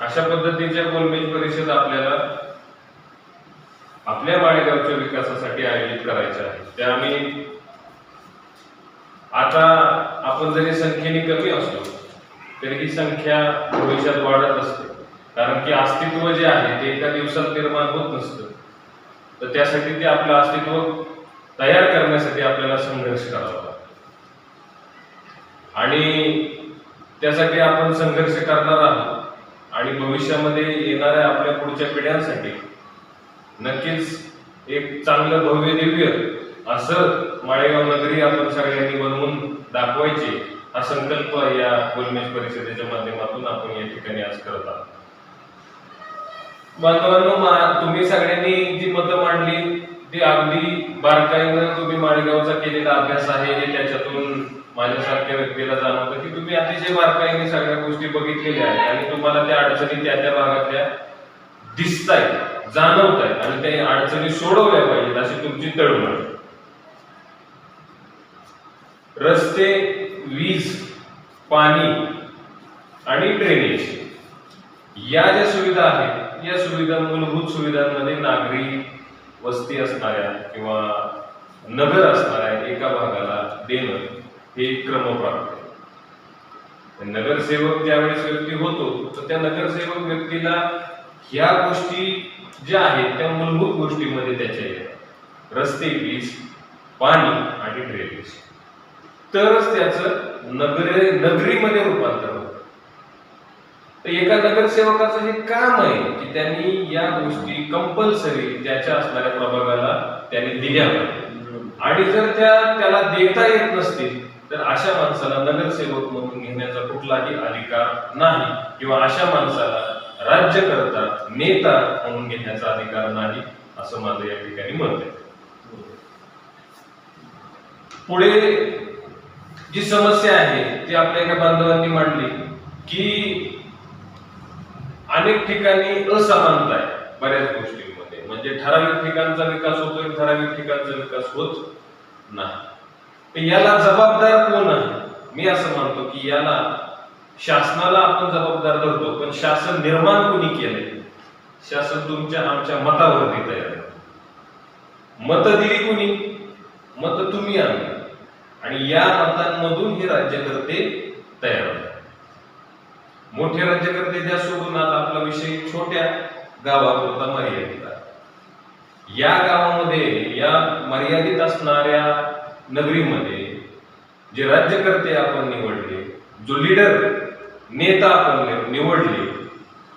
अशा पद्धतीच्या गोलमेज परिषद आपल्याला आपल्या माळेगावच्या विकासासाठी आयोजित करायच्या आहे. त्या आम्ही आता आपण जरी संख्येने कमी असलो तरी ही संख्या भविष्यात वाढत असते. कारण की अस्तित्व जे आहे ते एका दिवसात निर्माण होत नसतं. तर त्यासाठी ते आपलं अस्तित्व तयार करण्यासाठी आपल्याला संघर्ष करावा लागतो. आणि त्यासाठी आपण संघर्ष करणार आहोत. आणि भविष्यामध्ये येणाऱ्या आपल्या पुढच्या पिढ्यांसाठी नक्कीच एक चांगलं भव्य दिव्य असं माळेगाव नगरी आपण सगळ्यांनी बनवून दाखवायचे हा संकल्प या गोलमेज परिषदेच्या माध्यमातून आपण या ठिकाणी आज करत आहोत. बांधवांनो तुम्ही सगळ्यांनी जी मतं मांडली ती अगदी बारकाईनं तुम्ही माळेगावचा केलेला अभ्यास आहे हे त्याच्यातून माझ्यासारख्या व्यक्तीला जाणवतं की तुम्ही अतिशय बारकाईने सगळ्या गोष्टी बघितलेल्या आहेत आणि तुम्हाला त्या अडचणी त्या त्या भागातल्या दिसतायत जाणवत आहेत आणि त्या अडचणी सोडवल्या पाहिजेत अशी तुमची तळमळ. रस्ते वीज पाणी आणि ड्रेनेज या ज्या सुविधा आहेत या सुविधा मूलभूत सुविधांमध्ये नागरी वस्ती असणाऱ्या किंवा नगर असणाऱ्या एका भागाला देणं. हे क्रमप्राप्त आहे नगरसेवक ज्यावेळेस व्यक्ती होतो तर त्या नगरसेवक व्यक्तीला ह्या गोष्टी ज्या आहेत त्या मूलभूत गोष्टीमध्ये त्याच्या येतात. रस्ते वीज पाणी आणि ड्रेनेज तरच त्याचं नगरे नगरीमध्ये रूपांतर होतं. तर एका नगरसेवकाचं हे काम आहे की त्यांनी या गोष्टी कंपल्सरी त्याच्या असणाऱ्या प्रभागाला त्यांनी दिल्या पाहिजे आणि जर त्या त्याला देता येत नसतील तर अशा माणसाला नगरसेवक म्हणून घेण्याचा कुठलाही अधिकार नाही किंवा अशा माणसाला राज्यकर्ता नेता म्हणून घेण्याचा अधिकार नाही असं माझं या ठिकाणी मत आहे. पुढे जी समस्या आहे ती आपल्या एका बांधवांनी मांडली की अनेक ठिकाणी असमानता आहे बऱ्याच गोष्टींमध्ये. म्हणजे ठराविक ठिकाणचा विकास होतोय ठराविक ठिकाणचा विकास होत नाही. याला जबाबदार कोण आहे? मी असं मानतो की याला शासनाला आपण जबाबदार धरतो पण शासन निर्माण कोणी केलंय? शासन तुमच्या आमच्या मतावरती तयार मत दिली कोणी? मत तुम्ही आम्ही आणि या मतांमधून हे राज्यकर्ते तयार होतात मोठे राज्यकर्ते त्या सोडून आता आपला विषय छोट्या गावापुरता मर्यादित या गावामध्ये या मर्यादित असणाऱ्या नगरीमध्ये जे राज्यकर्ते आपण निवडले जो लीडर नेता आपण निवडले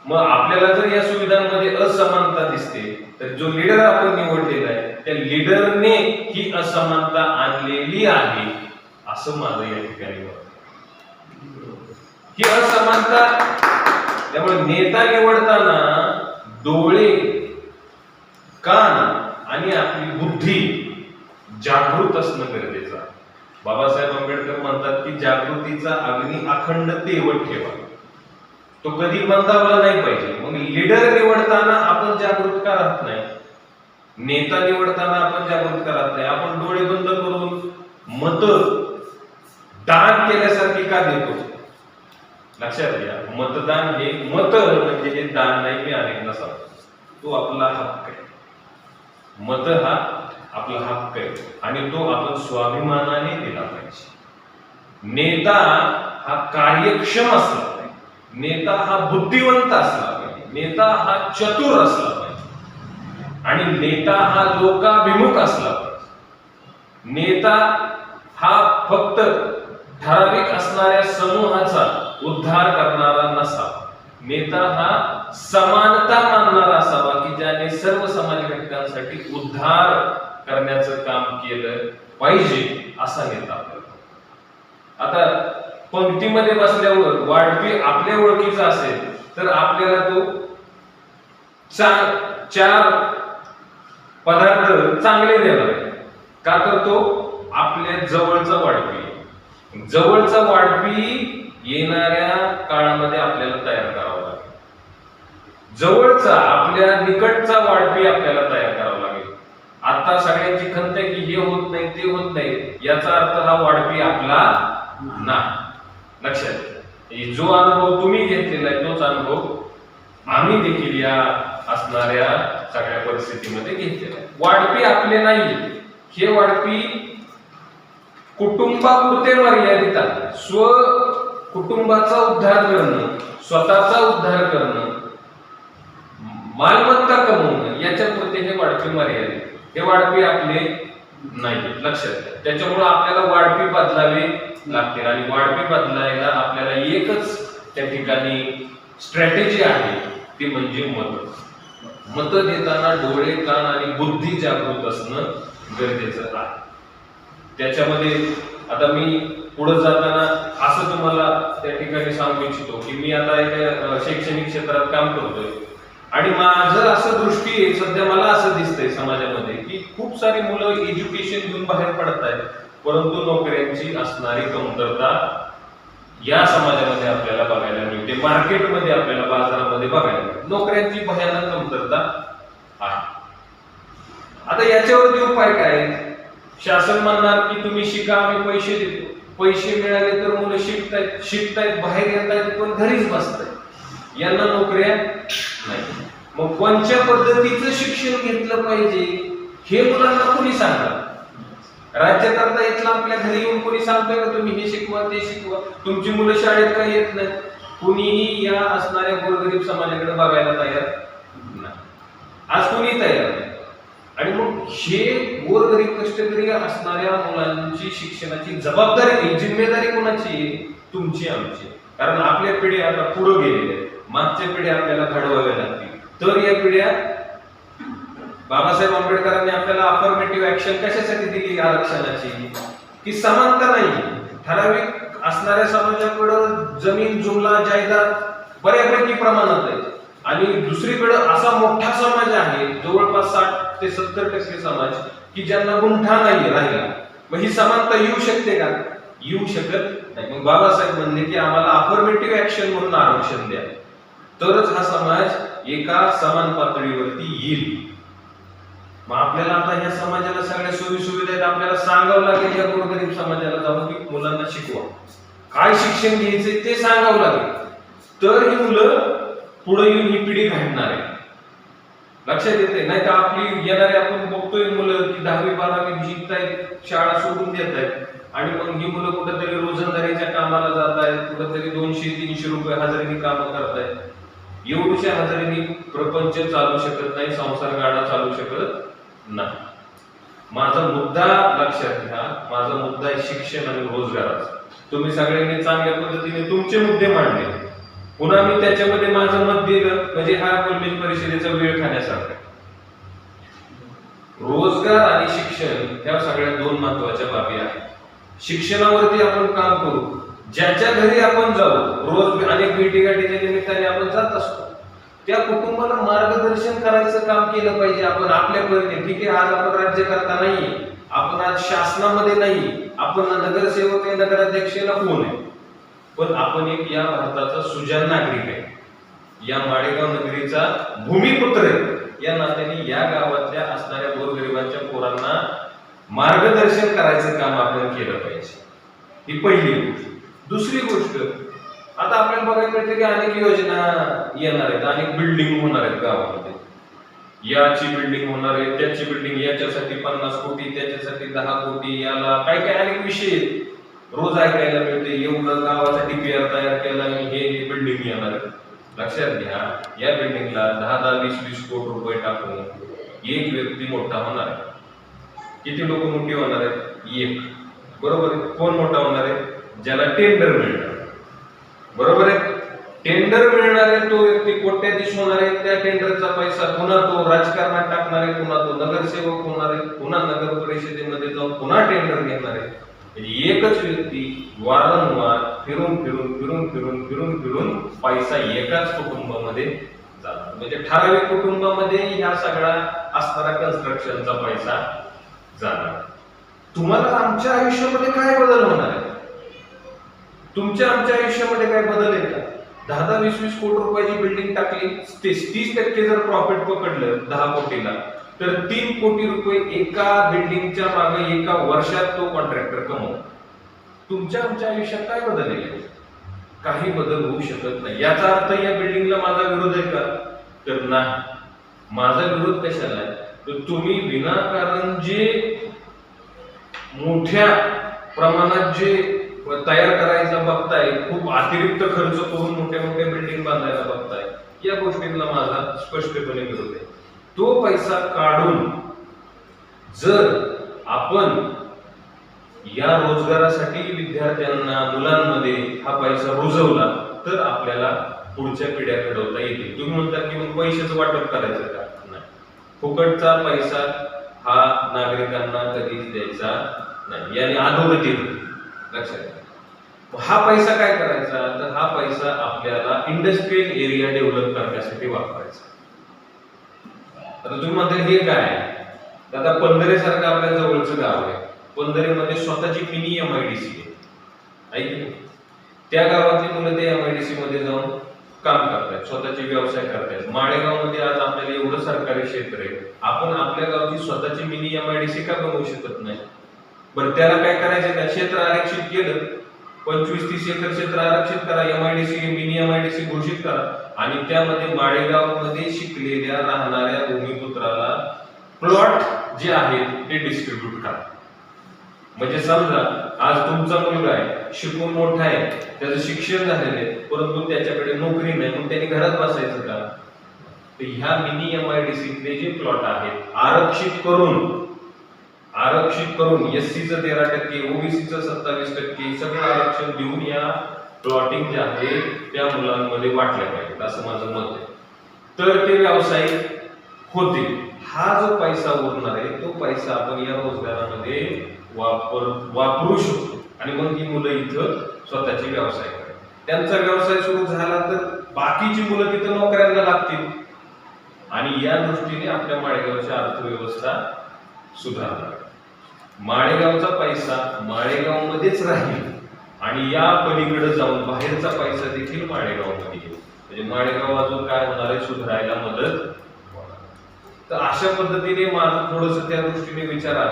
मग आपल्याला जर या सुविधांमध्ये असमानता दिसते तर जो लीडर आपण निवडलेला आहे त्या लीडरने ही असमानता आणलेली आहे असं माझं या ठिकाणी ही असमानता त्यामुळे नेता निवडताना डोळे कान आणि आपली बुद्धी जागृत असणं गरजेचं आहे. बाबासाहेब आंबेडकर म्हणतात की जागृतीचा अग्नी अखंड तेवत ठेवा. तो कधी मंदावला नाही पाहिजे. मग लीडर निवडताना आपण जागृत का राहत नाही? नेता निवडताना आपण जागृत का राहत नाही? आपण डोळे बंद करून मत दान केल्यासारखी का देतो? लक्षात घ्या मतदान हे मत म्हणजे हे दान नाही मी अनेकदा सांगतो तो आपला हक्क आहे. मत हा आपला हक्क आहे आणि तो आपण स्वाभिमानाने दिला पाहिजे. नेता हा कार्यक्षम असला पाहिजे. नेता हा बुद्धिवंत असला पाहिजे. नेता हा चतुर असला पाहिजे. आणि नेता हा लोकाभिमुख असला पाहिजे. नेता हा फक्त ठराविक असणाऱ्या समूहाचा उद्धार करणारा नसावा. नेता हा समानता मानणारा असावा की ज्याने सर्व समाज घटकांसाठी उद्धार करण्याचं काम केलं पाहिजे असा नेता आपल्याला आता पंक्तीमध्ये बसल्यावर वाढपी आपल्या ओळखीचा असेल तर आपल्याला तो चार चार पदार्थ चांगले देणार का तर तो आपल्या जवळचा वाढपी जवळचा वाढपी येणाऱ्या काळामध्ये आपल्याला तयार करावा लागेल. जवळचा आपल्या निकटचा वाढपी आपल्याला तयार करावा आता सगळ्यांची खंत आहे की हे होत नाही ते होत नाही याचा अर्थ हा वाढपी आपला नाही. लक्षात म्हणजे जो अनुभव तुम्ही घेतलेला आहे तोच अनुभव आम्ही देखील या असणाऱ्या सगळ्या परिस्थितीमध्ये घेतलेला आहे. वाढपी आपले नाही हे वाढपी कुटुंबापुरते मर्यादित आहे. स्व कुटुंबाचा उद्धार करणं स्वतःचा उद्धार करणं मालमत्ता कमवणं याच्यापुरते हे वाढपी मर्यादित. हे वाढपी आपले नाही लक्षात घ्या. त्याच्यामुळे आपल्याला वाढपी बदलावे लागतील आणि वाढपी बदलायला आपल्याला एकच त्या ठिकाणी स्ट्रॅटेजी आहे ती म्हणजे मत. मत देताना डोळे कान आणि बुद्धी जागृत असणं गरजेचं आहे. त्याच्यामध्ये आता मी पुढे जाताना असं तुम्हाला त्या ठिकाणी सांगू इच्छितो की मी आता एका शैक्षणिक क्षेत्रात काम करतोय. आणि माझं असं दृष्टी आहे सध्या मला असं दिसतंय समाजामध्ये खूप सारी मुलं एज्युकेशन घेऊन बाहेर पडत आहेत परंतु नोकऱ्यांची असणारी कमतरता या समाजामध्ये आपल्याला बघायला मिळते. मार्केटमध्ये आपल्याला बाजारामध्ये बघायला मिळते. नोकऱ्यांची भयानक कमतरता आहे. आता याच्यावरती उपाय काय शासन म्हणणार की तुम्ही शिका आम्ही पैसे देतो. पैसे मिळाले तर मुलं शिकतायत शिकतायत बाहेर येत आहेत पण घरीच बसतायत. यांना नोकऱ्या नाही. मग कोणत्या पद्धतीचं शिक्षण घेतलं पाहिजे? हे मुलांना कोणी सांगणार? राज्यात आता इथलं आपल्या घरी येऊन कोणी सांगतोय का तुम्ही हे शिकवा ते शिकवा? तुमची मुलं शाळेत काही येत नाही? कुणीही या असणाऱ्या गोरगरीब समाजाकडे बघायला तयार नाही. आज कोणी तयार नाही. आणि मग हे गोरगरीब कष्टकरी असणाऱ्या मुलांची शिक्षणाची जबाबदारी नाही जिम्मेदारी कोणाची आहे? तुमची आमची. कारण आपल्या पिढ्या आता पुढे गेलेल्या आहेत. मागच्या पिढ्या आपल्याला घडवाव्या लागतील. तर या पिढ्या बाबासाहेब आंबेडकरांनी आपल्याला अफर्मेटिव्ह ऍक्शन कशासाठी दिली आरक्षणाची? की समानता नाही? ठराविक असणाऱ्या समाजाकडं जमीन जुमला जायदाद बऱ्यापैकी प्रमाणात आहे आणि दुसरीकडं असा मोठा समाज आहे जवळपास साठ ते सत्तर टक्के समाज की ज्यांना गुंठा नाही राहिला. मग ही समानता येऊ शकते का? येऊ शकत नाही. मग बाबासाहेब म्हणले की आम्हाला अफर्मेटिव्ह ऍक्शन म्हणून आरक्षण द्या. तरच हा समाज एका समान पातळीवरती येईल. मग आपल्याला आता ह्या समाजाला सगळ्या सोयी सुविधा आहेत आपल्याला सांगावं लागेल या गोरगरीब समाजाला जाऊन की मुलांना शिकवा. काय शिक्षण घ्यायचंय ते सांगावं लागेल. तर ही मुलं पुढे येऊन ही पिढी घडणार आहे लक्षात येते नाही तर आपली येणारे आपण बघतोय मुलं की दहावी बारावी जिंकतायत शाळा सोडून देत आहेत आणि मग ही मुलं कुठेतरी रोजंदारीच्या कामाला जात आहेत कुठेतरी दोनशे तीनशे रुपये हजारीने कामं करतायत. एवढ्याशा हजारीने प्रपंच चालू शकत नाही संसार गाडा चालू शकत नाही. माझा मुद्दा लक्षात घ्या. माझा मुद्दा आहे शिक्षण आणि रोजगाराचा. तुम्ही सगळ्यांनी चांगल्या पद्धतीने तुमचे मुद्दे मांडले. पुन्हा मी त्याच्यामध्ये माझं मत दिलं. म्हणजे हा कोल्मेज परिषदेचा वेळ खाण्यासारखा. रोजगार आणि शिक्षण ह्या सगळ्या दोन महत्त्वाच्या बाबी आहेत. शिक्षणावरती आपण काम करू. ज्याच्या घरी आपण जाऊ रोज अनेक भेटीगाठीच्या निमित्ताने आपण जात असतो. त्या कुटुंबाला मार्गदर्शन करायचं काम केलं पाहिजे आपण आपल्या परीने. ठीक आहे आज आपण राज्यकर्ता नाही आपण आज शासनामध्ये नाही आपण नगरसेवक आहे नगराध्यक्षाला फोन आहे. पण आपण एक या भारताचा सुजान नागरिक आहे. या माळेगाव नगरीचा भूमिपुत्र आहे. या नात्याने या गावातल्या असणाऱ्या गोरगरिबांच्या पोरांना मार्गदर्शन करायचं काम आपण केलं पाहिजे. ही पहिली गोष्ट. दुसरी गोष्ट आता आपल्याला बघायला मिळते की अनेक योजना येणार आहेत अनेक बिल्डिंग होणार आहेत गावामध्ये. याची बिल्डिंग होणार आहे त्याची बिल्डिंग याच्यासाठी पन्नास कोटी त्याच्यासाठी दहा कोटी याला काय काय अनेक विषय आहेत. रोज ऐकायला मिळते एवढं गावाचा डीपीआर तयार केला हे बिल्डिंग येणार आहे. लक्षात घ्या या बिल्डिंगला दहा दहा वीस वीस कोटी रुपये टाकून एक व्यक्ती मोठा होणार आहे. किती लोक मोठी होणार आहेत? एक. बरोबर आहे? कोण मोठा होणार आहे? ज्याला टेंडर मिळेल. बरोबर आहे? टेंडर मिळणारे तो व्यक्ती कोट्याधीश होणार आहे त्या टेंडरचा पैसा पुन्हा तो राजकारणात टाकणार आहे पुन्हा तो नगरसेवक होणार आहे पुन्हा नगर परिषदेमध्ये जाऊन पुन्हा टेंडर घेणार. आहे एकच व्यक्ती वारंवार फिरून फिरून फिरून फिरून फिरून फिरून पैसा एकाच कुटुंबामध्ये जातो. म्हणजे ठराविक कुटुंबामध्ये ह्या सगळा असणारा कन्स्ट्रक्शनचा पैसा जाणार. तुम्हाला आमच्या आयुष्यामध्ये काय बदल होणार आहे? तुमच्या आमच्या आयुष्यामध्ये काय बदल आहे का दहा दहा वीस वीस कोटी रुपयाची बिल्डिंग टाकली तीस तीस टक्के जर प्रॉफिट पकडलं दहा कोटीला तर तीन कोटी रुपये एका बिल्डिंगच्या मागे एका वर्षात तो कॉन्ट्रॅक्टर कमवतो. तुमच्या आमच्या आयुष्यात काय बदल आहे काही बदल होऊ शकत नाही. याचा अर्थ या बिल्डिंगला माझा विरोध आहे का? तर नाही. माझा विरोध कशाला आहे? तर तुम्ही विनाकारण जे मोठ्या प्रमाणात जे तयार करायचा बघताय खूप अतिरिक्त खर्च करून मोठ्या मोठ्या बिल्डिंग बांधायला बघताय. या गोष्टींना माझा स्पष्टपणे विरोध आहे. तो पैसा काढून जर आपण या रोजगारासाठी विद्यार्थ्यांना मुलांमध्ये हा पैसा रुजवला तर आपल्याला पुढच्या पिढ्या घडवता येतील. तुम्ही म्हणता की मग पैशाचं वाटप करायचं का? नाही. फुकटचा पैसा हा नागरिकांना कधीच द्यायचा नाही. याने अधोगती लक्षात घ्या हा पैसा काय करायचा? तर हा पैसा आपल्याला इंडस्ट्रियल एरिया डेव्हलप करण्यासाठी वापरायचा. आता तुम्ही म्हणता हे काय? आता पंधरे सारखं आपल्या जवळचं गाव आहे. पंधरेमध्ये स्वतःची mini M I D C आहे. त्या गावातली मुलं ते एम आय डी सी मध्ये जाऊन काम करतायत स्वतःचे व्यवसाय करतायत. माळेगावमध्ये आज आपल्याला एवढं सरकारी क्षेत्र आहे. आपण आपल्या गावची स्वतःची mini M I D C का बनवू शकत नाही? बरं त्याला काय करायचं? त्या क्षेत्र आरक्षित केलं. पंचवीस तीस एकर क्षेत्र आरक्षित करा M I D C mini M I D C घोषित करा. आणि त्यामध्ये माळेगावमध्ये शिकलेल्या राहणाऱ्या भूमिपुत्राला प्लॉट जे आहेत ते डिस्ट्रीब्यूट करा. म्हणजे समजा आज तुमचा मुलगा आहे शिकून मोठा आहे त्याचं शिक्षण झालेलं आहे परंतु त्याच्याकडे नोकरी नाही मग त्यांनी घरात बसायचं का? तर ह्या मिनी एम आय डी सीतले जे प्लॉट आहेत आरक्षित करून आरक्षित करून एस चं तेरा टक्के ओबीसीचं सत्तावीस टक्के सगळं आरक्षण देऊन या प्लॉटिंग जे आहे त्या मुलांमध्ये वाटल्या पाहिजेत असं माझं मत आहे. तर ते व्यावसायिक होतील. हा जो पैसा उरणार आहे तो पैसा आपण या रोजगारामध्ये वापर वापरू शकतो. आणि मग ही मुलं इथं स्वतःचे व्यवसाय करतात. त्यांचा व्यवसाय सुरू झाला तर बाकीची मुलं तिथं नोकऱ्यांना लागतील. आणि या दृष्टीने आपल्या माळेगावची अर्थव्यवस्था सुधारणार माळेगावचा पैसा माळेगावमध्येच राहील आणि या पलीकडे जाऊन बाहेरचा पैसा देखील माळेगावमध्ये येईल. म्हणजे माळेगाव अजून काय होणार आहे? सुधारायला मदत तर अशा पद्धतीने माझं थोडस त्या दृष्टीने विचार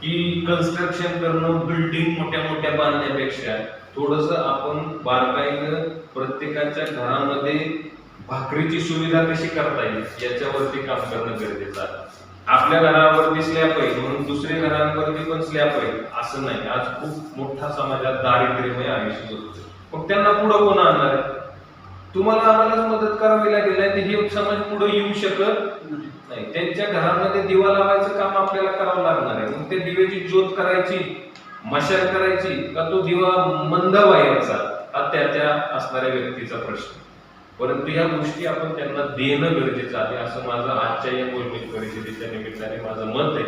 की कन्स्ट्रक्शन करणं बिल्डिंग मोठ्या मोठ्या बांधण्यापेक्षा थोडस आपण बारकाईनं प्रत्येकाच्या घरामध्ये भाकरीची सुविधा कशी करता येईल याच्यावरती काम करणं गरजेचं आहे. आपल्या घरावरती स्लॅप आहे म्हणून दुसऱ्या घरांवरती पण स्लॅब आहे असं नाही. आज खूप मोठा समाजात दारिद्र्यमय आयुष्य जगतोय मग त्यांना पुढं कोण आणणार आहे? तुम्हाला आम्हालाच मदत करावी लागेल नाही तर हे समाज पुढे येऊ शकत नाही. त्यांच्या घरामध्ये दिवा लावायचं काम आपल्याला करावं लागणार आहे. मग त्या दिव्याची ज्योत करायची मशाल करायची का तो दिवा मंद व्हायचा? हा त्याच्या असणाऱ्या व्यक्तीचा प्रश्न. परंतु या गोष्टी आपण त्यांना देणं गरजेचं आहे असं माझं आजच्या या बोलणी परिषदेच्या निमित्ताने माझं मत आहे.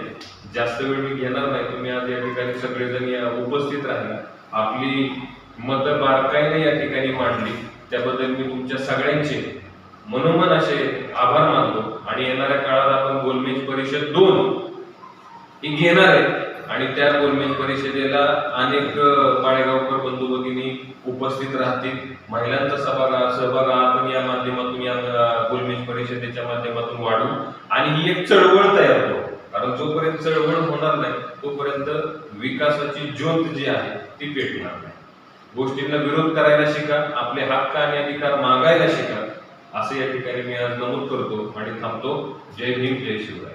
जास्त वेळ मी घेणार नाही तुम्ही आज या ठिकाणी सगळेजण या उपस्थित राहिला. आपली मतं बारकाईने या ठिकाणी मांडली. त्याबद्दल मी तुमच्या सगळ्यांचे मनोमन असे आभार मानतो. आणि येणाऱ्या काळात आपण गोलमेज परिषद दोन ही घेणार आहे. आणि त्या गोलमेज परिषदेला अनेक माळेगावकर बंधू भगिनी उपस्थित राहतील. महिलांचा सहभाग सहभाग आपण या माध्यमातून या गोलमेज परिषदेच्या माध्यमातून वाढू. आणि ही एक चळवळ तयार होतो कारण जोपर्यंत चळवळ होणार नाही तोपर्यंत विकासाची ज्योत जी आहे ती पेटणार नाही. गोष्टींना विरोध करायला शिका आपले हक्क आणि अधिकार मागायला शिका. असे या ठिकाणी मी आज नमूद करतो आणि थांबतो. जय भीम जय शिवराय.